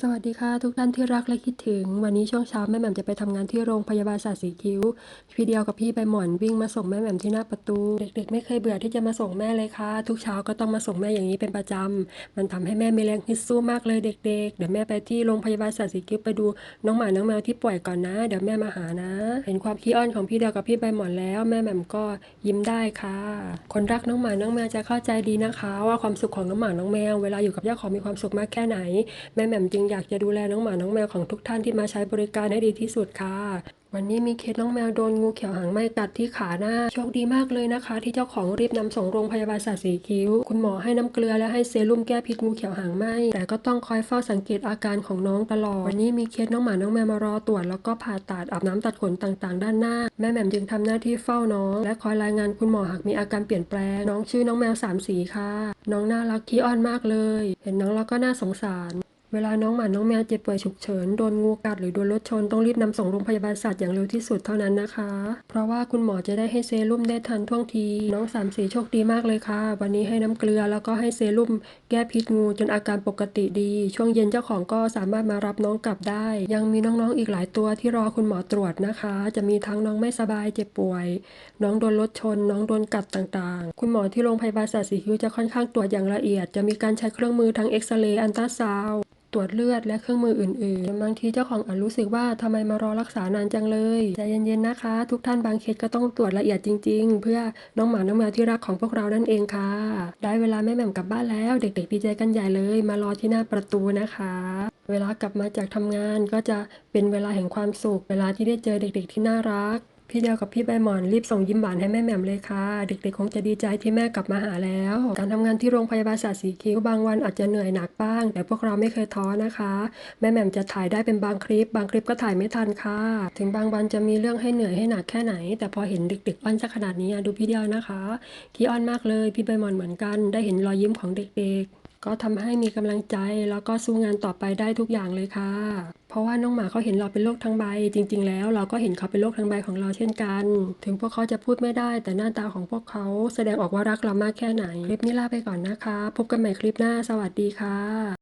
สวัสดีค่ะ ทุกท่านที่รักและคิดถึง วันนี้ช่วงเช้าแม่แหม่มจะไปทำงานที่โรงพยาบาลศาสตร์สีคิ้ว พี่เดียวกับพี่ใบหมอนวิ่งมาส่งแม่แหม่มที่หน้าประตู เด็กๆ ไม่เคยเบื่อที่จะมาส่งแม่เลยค่ะ ทุกเช้าก็ต้องมาส่งแม่อย่างนี้เป็นประจำมันทำให้แม่มีแรงฮึดสู้มากเลยเด็ก ๆ เดี๋ยวแม่ไปที่โรงพยาบาลศาสตร์สีคิ้วไปดูน้องหมาน้องแมวที่ป่วยก่อนนะ เดี๋ยวแม่มาหานะ เห็นความขี้อ้อนของพี่เดียวกับพี่ใบหมอนแล้วแม่แหม่มก็ยิ้มได้ค่ะ คนรักน้องหมาน้องแมวจะเข้าใจดีนะคะ ว่าความสุขของน้องหมาน้องแมวเวลาอยู่กับเจ้าของมีความสุขมากแค่ไหนแม่แหม่มจึงอยากจะดูแลน้องหมาน้องแมวของทุกท่านที่มาใช้บริการให้ดีที่สุดค่ะ วันนี้มีเคสน้องแมวโดนงูเขียวหางไหม้กัดที่ขาหน้า โชคดีมากเลยนะคะ ที่เจ้าของรีบนำส่งโรงพยาบาลศาสตร์สีคิ้ว คุณหมอให้น้ำเกลือและให้เซรุ่มแก้พิษงูเขียวหางไหม้แต่ก็ต้องคอยเฝ้าสังเกตอาการของน้องตลอด วันนี้มีเคสน้องหมาน้องแมวมารอตรวจแล้วก็ผ่าตัดอาบน้ำตัดขนต่างๆ ด้านหน้า แม่แหม่มจึงทำหน้าที่เฝ้าน้อง และคอยรายงานคุณหมอหากมีอาการเปลี่ยนแปลง น้องชื่อน้องแมวสามสีค่ะ น้องน่ารักขี้อ้อนมากเลย เห็นน้องแล้วก็น่าสงสาร เวลาน้องหมาน้องแมวเจ็บป่วยฉุกเฉินโดนงูกัดหรือโดนรถชนต้องรีบนำส่งโรงพยาบาลสัตว์อย่างเร็วที่สุดเท่านั้นนะคะ เพราะว่าคุณหมอจะได้ให้เซรุ่มได้ทันท่วงที น้องสามสีโชคดีมากเลยค่ะ วันนี้ให้น้ำเกลือแล้วก็ให้เซรุ่มแก้พิษงูจนอาการปกติดี ช่วงเย็นเจ้าของก็สามารถมารับน้องกลับได้ ยังมีน้องๆอีกหลายตัวที่รอคุณหมอตรวจนะคะ จะมีทั้งน้องไม่สบายเจ็บป่วย น้องโดนรถชน น้องโดนกัดต่างๆ คุณหมอที่โรงพยาบาลสัตว์สีคิ้วจะค่อนข้างตรวจอย่างละเอียด จะมีการใช้เครื่องมือทั้งเอ็กซเรย์อันตราซาวด์ ตรวจเลือดและเครื่องมืออื่นๆ บางทีเจ้าของอาจรู้สึกว่าทำไมมารอรักษานานจังเลยใจเย็นๆนะคะ ทุกท่านบางเคสก็ต้องตรวจละเอียดจริง ๆ เพื่อน้องหมาน้องแมวที่รักของพวกเรานั่นเองค่ะ ได้เวลาแม่แหม่มกลับบ้านแล้ว เด็กๆดีใจกันใหญ่เลย มารอที่หน้าประตูนะคะ เวลากลับมาจากทำงานก็จะเป็นเวลาแห่งความสุข เวลาที่ได้เจอเด็ก ๆ ที่น่ารัก พี่เดียวกับพี่ใบหมอนรีบส่งยิ้มหวานให้แม่แหม่มเลยค่ะ เด็กๆคงจะดีใจที่แม่กลับมาหาแล้ว การทำงานที่โรงพยาบาลศาสตร์สีคิ้วบางวันอาจจะเหนื่อยหนักบ้าง แต่พวกเราไม่เคยท้อนะคะ แม่แหม่มจะถ่ายได้เป็นบางคลิป บางคลิปก็ถ่ายไม่ทันค่ะ ถึงบางวันจะมีเรื่องให้เหนื่อยให้หนักแค่ไหน แต่พอเห็นเด็กๆอ้อนซะขนาดนี้ดูพี่เดียวนะคะขี้อ้อนมากเลย พี่ใบหมอนเหมือนกัน ได้เห็นรอยยิ้มของเด็กๆ ก็ทำให้มีกำลังใจแล้วก็สู้งานต่อไปได้ทุกอย่างเลยค่ะ เพราะว่าน้องหมาเขาเห็นเราเป็นโรคทั้งใบ จริง ๆ แล้วเราก็เห็นเขาเป็นโรคทั้งใบของเราเช่นกัน ถึงพวกเขาจะพูดไม่ได้ แต่หน้าตาของพวกเขาแสดงออกว่ารักเรามากแค่ไหน คลิปนี้ลาไปก่อนนะคะ พบกันใหม่คลิปหน้า สวัสดีค่ะ